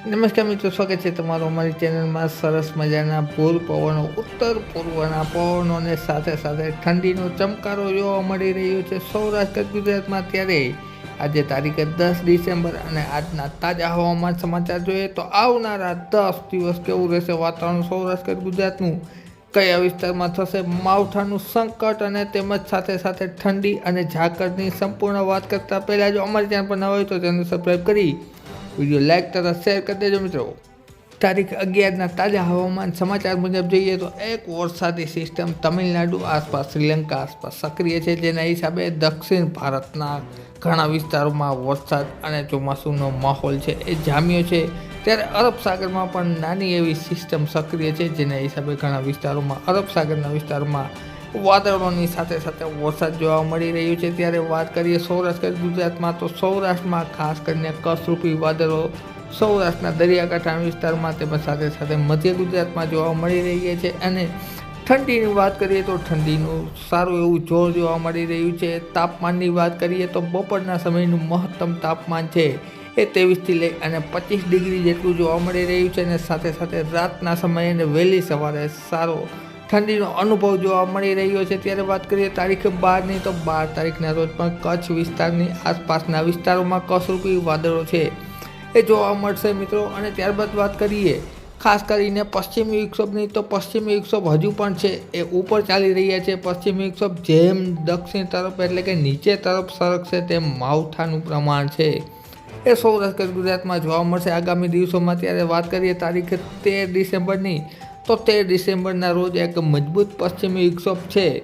નમસ્કાર મિત્રો, સ્વાગત છે તમારું અમારી ચેનલમાં સરસ મજાના પૂર પવનો, ઉત્તર પૂર્વના પવનોને સાથે સાથે ઠંડીનો ચમકારો જોવા મળી રહ્યો છે. સૌરાષ્ટ્ર, ગુજરાતમાં ત્યારે આજે તારીખે દસ ડિસેમ્બર અને આજના તાજા હવામાન સમાચાર જોઈએ તો આવનારા દસ દિવસ કેવું રહેશે? વાતાવરણ સૌરાષ્ટ્ર, ગુજરાતનું કયા વિસ્તારમાં થશે? માવઠાનું સંકટ અને તેમજ સાથે સાથે ઠંડી અને ઝાકળની સંપૂર્ણ વાત કરતાં પહેલાં જો અમારી ચેનલ પર ન હોય તો ચેનલ સબસ્ક્રાઈબ કરી વીડિયો લાઈક તથા શેર કરી દેજો મિત્રો. તારીખ અગિયારના તાજા હવામાન સમાચાર મુજબ જોઈએ તો એક વરસાદી સિસ્ટમ તમિલનાડુ, આસપાસ શ્રીલંકા, આસપાસ સક્રિય છે, જેના હિસાબે દક્ષિણ ભારતના ઘણા વિસ્તારોમાં વરસાદ અને ચોમાસુનો માહોલ છે. એ જામ્યો છે. ત્યારે અરબ સાગરમાં પણ નાની એવી સિસ્ટમ સક્રિય છે, જેના હિસાબે ઘણા વિસ્તારોમાં, અરબ સાગરના વિસ્તારોમાં વાદળોની સાથે સાથે વરસાદ જોવા મળી રહ્યું છે. ત્યારે વાત કરીએ સૌરાષ્ટ્ર ગુજરાતમાં, તો સૌરાષ્ટ્રમાં ખાસ કરીને કસરૂપી વાદળો સૌરાષ્ટ્રના દરિયાકાંઠા વિસ્તારમાં તેમજ સાથે સાથે મધ્ય ગુજરાતમાં જોવા મળી રહી છે. અને ઠંડીની વાત કરીએ તો ઠંડીનું સારું એવું જોર જોવા મળી રહ્યું છે. તાપમાનની વાત કરીએ તો બપોરના સમયનું મહત્તમ તાપમાન છે એ ત્રેવીસથી લઈ અને પચીસ ડિગ્રી જેટલું જોવા મળી રહ્યું છે. અને સાથે સાથે રાતના સમયે અને વહેલી સવારે સારો ઠંડીનો અનુભવ જોવા મળી રહ્યો છે. ત્યારે વાત કરીએ તારીખ બારની, તો બાર તારીખના રોજ પણ કચ્છ વિસ્તારની આસપાસના વિસ્તારોમાં કસરૂપી વાદળો છે. એ જોવા મળશે મિત્રો. અને ત્યારબાદ વાત કરીએ, ખાસ કરીને પશ્ચિમી વિક્ષોભની, તો પશ્ચિમી વિક્ષોભ હજુ પણ છે. એ ઉપર ચાલી રહ્યા છે. પશ્ચિમી વિક્ષોભ જેમ દક્ષિણ તરફ એટલે કે નીચે તરફ સરકશે, તેમ માવઠાનું પ્રમાણ છે. એ સૌરાષ્ટ્ર ગુજરાતમાં જોવા મળશે આગામી દિવસોમાં. ત્યારે વાત કરીએ તારીખ તેર ડિસેમ્બરની તો ડિસેમ્બરના રોજ એક મજબૂત પશ્ચિમી વિક્ષોભ છે.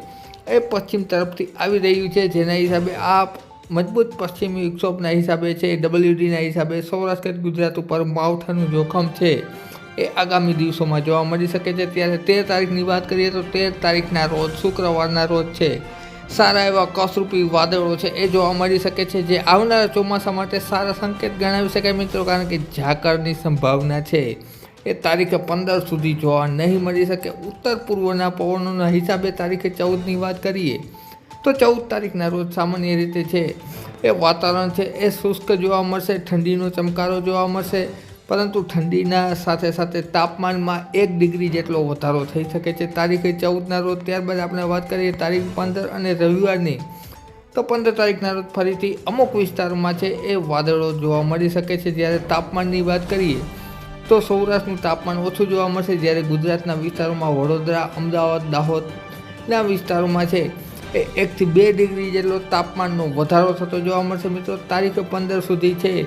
એ પશ્ચિમ તરફથી આવી રહ્યું છે, જેના હિસાબે આ મજબૂત પશ્ચિમી વિક્ષોભના હિસાબે છે. ડબલ્યુડીના હિસાબે સૌરાષ્ટ્ર ગુજરાત ઉપર માવઠાનું જોખમ છે. એ આગામી દિવસોમાં જોવા મળી શકે છે. ત્યારે તેર તારીખની વાત કરીએ તો તેર તારીખના રોજ, શુક્રવારના રોજ છે. સારા એવા કસરૂપી વાદળો છે. એ જોવા મળી શકે છે, જે આવનારા ચોમાસા માટે સારા સંકેત ગણાવી શકાય મિત્રો, કારણ કે ઝાકળની સંભાવના છે. એ તારીખે પંદર સુધી જોવા નહીં મળી શકે, ઉત્તર પૂર્વના પવનોના હિસાબે તારીખે ચૌદની વાત કરીએ, તો ચૌદ તારીખના રોજ સામાન્ય રીતે છે એ વાતાવરણ છે, એ શુષ્ક જોવા મળશે, ઠંડીનો ચમકારો જોવા મળશે, પરંતુ ઠંડીના સાથે સાથે તાપમાનમાં એક ડિગ્રી જેટલો વધારો થઈ શકે છે. તારીખે ચૌદના રોજ, ત્યારબાદ આપણે વાત કરીએ તારીખ પંદર અને રવિવારની, તો પંદર તારીખના રોજ ફરીથી અમુક વિસ્તારોમાં છે એ વાદળો જોવા મળી શકે છે. જ્યારે તાપમાનની વાત કરીએ તો સૌરાષ્ટ્રનું તાપમાન ઓછું જોવા મળશે જ્યારે ગુજરાતના વિસ્તારોમાં વડોદરા, અમદાવાદ દાહોદના વિસ્તારોમાં છે. એ એકથી બે ડિગ્રી જેટલો તાપમાનનો વધારો થતો જોવા મળશે મિત્રો. તારીખ પંદર સુધી છે.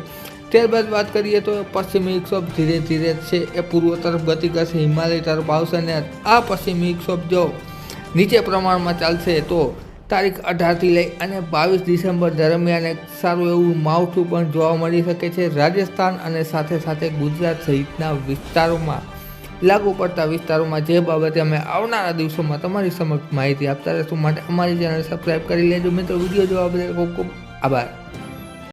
ત્યારબાદ વાત કરીએ તો પશ્ચિમી વિક્ષોભ ધીરે ધીરે છે. એ પૂર્વ તરફ ગતિ કરશે, હિમાલય તરફ આવશે અને આ પશ્ચિમી વિક્ષોભ જો નીચે પ્રમાણમાં ચાલશે તો તારીખ અઢારથી લઈ અને બાવીસ ડિસેમ્બર દરમિયાન એક સારું એવું માવઠું પણ જોવા મળી શકે છે રાજસ્થાન અને સાથે સાથે ગુજરાત સહિતના વિસ્તારોમાં. લાગુ પડતા વિસ્તારોમાં જે બાબતે અમે આવનારા દિવસોમાં તમારી સમક્ષ માહિતી આપતા રહેશું. માટે અમારી ચેનલ સબસ્ક્રાઈબ કરી લેજો. મિત્રો, વીડિયો જોવા બદલ ખૂબ ખૂબ આભાર.